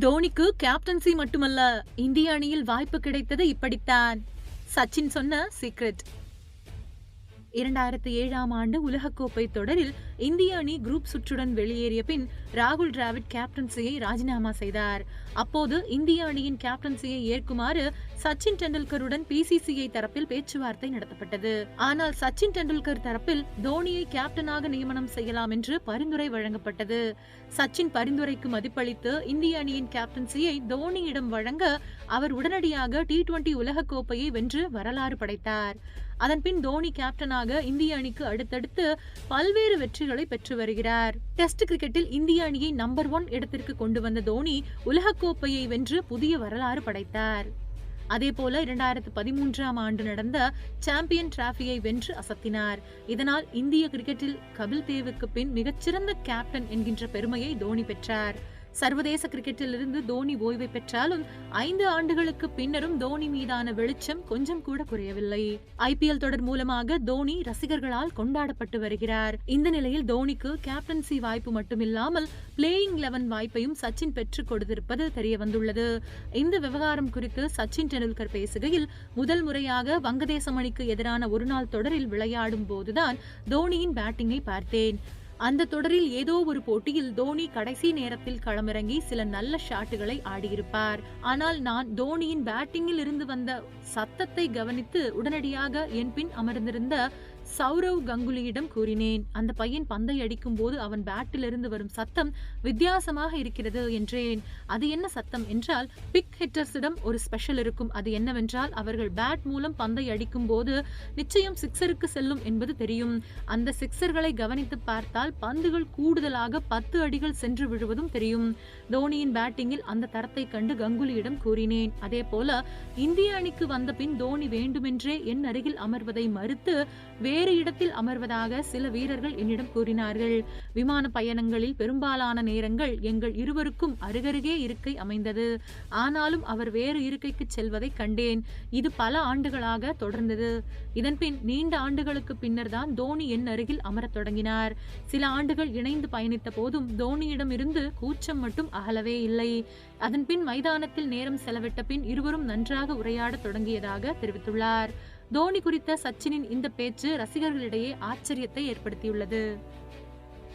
தோனிக்கு கேப்டன்சி மட்டுமல்ல இந்திய அணியில் வாய்ப்பு கிடைத்தது இப்படித்தான். சச்சின் சொன்ன சீக்ரெட் இரண்டாயிரத்தி ஏழாம் ஆண்டு உலகக்கோப்பை தொடரில் இந்திய அணி குரூப் சுற்றுடன் வெளியேறிய பின் ராகுல் டிராவிட் கேப்டன்சியை ராஜினாமா செய்தார். அப்போது இந்திய அணியின் கேப்டன்சியை ஏற்குமாறு சச்சின் டெண்டுல்கருடன் பிசிசிஐ தரப்பில் பேச்சுவார்த்தை நடத்தப்பட்டது. ஆனால் சச்சின் டெண்டுல்கர் தரப்பில் தோனியை கேப்டனாக நியமனம் செய்யலாம் என்று பரிந்துரை வழங்கப்பட்டது. சச்சின் பரிந்துரைக்கு மதிப்பளித்து இந்திய அணியின் கேப்டன்சியை தோனியிடம் வழங்க அவர் உடனடியாக டி டுவெண்டி உலகக்கோப்பையை வென்று வரலாறு படைத்தார். அதன்பின் தோனி கேப்டனாக இந்திய அணிக்கு அடுத்தடுத்து பல்வேறு வெற்றிகளை பெற்று வருகிறார். டெஸ்ட் கிரிக்கெட்டில் இந்திய அணியை நம்பர் ஒன் இடத்திற்கு கொண்டு வந்த தோனி உலகக்கோப்பையை வென்று புதிய வரலாறு படைத்தார். அதே போல இரண்டாயிரத்து பதிமூன்றாம் ஆண்டு நடந்த சாம்பியன் டிராபியை வென்று அசத்தினார். இதனால் இந்திய கிரிக்கெட்டில் கபில் தேவுக்கு பின் மிகச்சிறந்த கேப்டன் என்கின்ற பெருமையை தோனி பெற்றார். சர்வதேச கிரிக்கெட்டில் இருந்து தோனி ஓய்வை பெற்றாலும் ஐந்து ஆண்டுகளுக்கு பின்னரும் தோனி மீதான வெளிச்சம் கொஞ்சம் கூட குறையவில்லை. ஐபிஎல் தொடர் மூலமாக தோனி ரசிகர்களால் கொண்டாடப்பட்டு வருகிறார். இந்த நிலையில் தோனிக்கு கேப்டன்சி வாய்ப்பு மட்டுமில்லாமல் பிளேயிங் லெவன் வாய்ப்பையும் சச்சின் பெற்றுக் கொடுத்திருப்பது தெரிய வந்துள்ளது இந்த விவகாரம் குறித்து சச்சின் டெண்டுல்கர் பேசுகையில் முதல் முறையாக வங்கதேசம் அணிக்கு எதிரான ஒருநாள் தொடரில் விளையாடும் போதுதான் தோனியின் பேட்டிங்கை பார்த்தேன். அந்த தொடரில் ஏதோ ஒரு போட்டியில் தோனி கடைசி நேரத்தில் களமிறங்கி சில நல்ல ஷாட்டுகளை ஆடியிருப்பார். ஆனால் நான் தோனியின் பேட்டிங்கில் இருந்து வந்த சத்தத்தை கவனித்து உடனடியாக என் பின் அமர்ந்திருந்த சௌரவ் கங்குலியிடம் கூறினேன் அந்த பையன் பந்தை அடிக்கும் போது அவன் பேட்டிலிருந்து வரும் சத்தம் வித்தியாசமாக இருக்கிறது என்றேன். அது என்ன சத்தம் என்றால் பிக் ஹிட்டர்ஸிடம் ஒரு ஸ்பெஷல் இருக்கும். அது என்னவென்றால் அவர்கள் பேட் மூலம் பந்தை அடிக்கும் போது நிச்சயம் சிக்ஸருக்கு செல்லும் என்பது தெரியும். அந்த சிக்ஸர்களை கவனித்து பார்த்தால் பந்துகள் கூடுதலாக பத்து அடிகள் சென்று விழுவதும் தெரியும். தோனியின் பேட்டிங்கில் அந்த தரத்தை கண்டு கங்குலியிடம் கூறினேன். அதே போல இந்திய அணிக்கு வந்த பின் தோனி வேண்டுமென்றே என் அருகில் அமர்வதை மறுத்து வேறு இடத்தில் அமர்வதாக சில வீரர்கள் என்னிடம் கூறினார்கள். விமான பயணங்களில் பெரும்பாலான நேரங்கள் எங்கள் இருவருக்கும் அருகருகே இருக்கை அமைந்தது. ஆனாலும் அவர் வேறு இருக்கைக்கு செல்வதை கண்டேன். இது பல ஆண்டுகளாக தொடர்ந்தது. இதன்பின் நீண்ட ஆண்டுகளுக்கு பின்னர் தான் தோனி என் அருகில் அமரத் தொடங்கினார். சில ஆண்டுகள் இணைந்து பயணித்த போதும் தோனியிடம் இருந்து கூச்சம் மட்டும் அகலவே இல்லை. அதன்பின் மைதானத்தில் நேரம் செலவிட்ட பின் இருவரும் நன்றாக உரையாடத் தொடங்கியதாக தெரிவித்துள்ளார். தோனி குறித்த சச்சினின் இந்த பேச்சு ரசிகர்களிடையே ஆச்சரியத்தை ஏற்படுத்தியுள்ளது.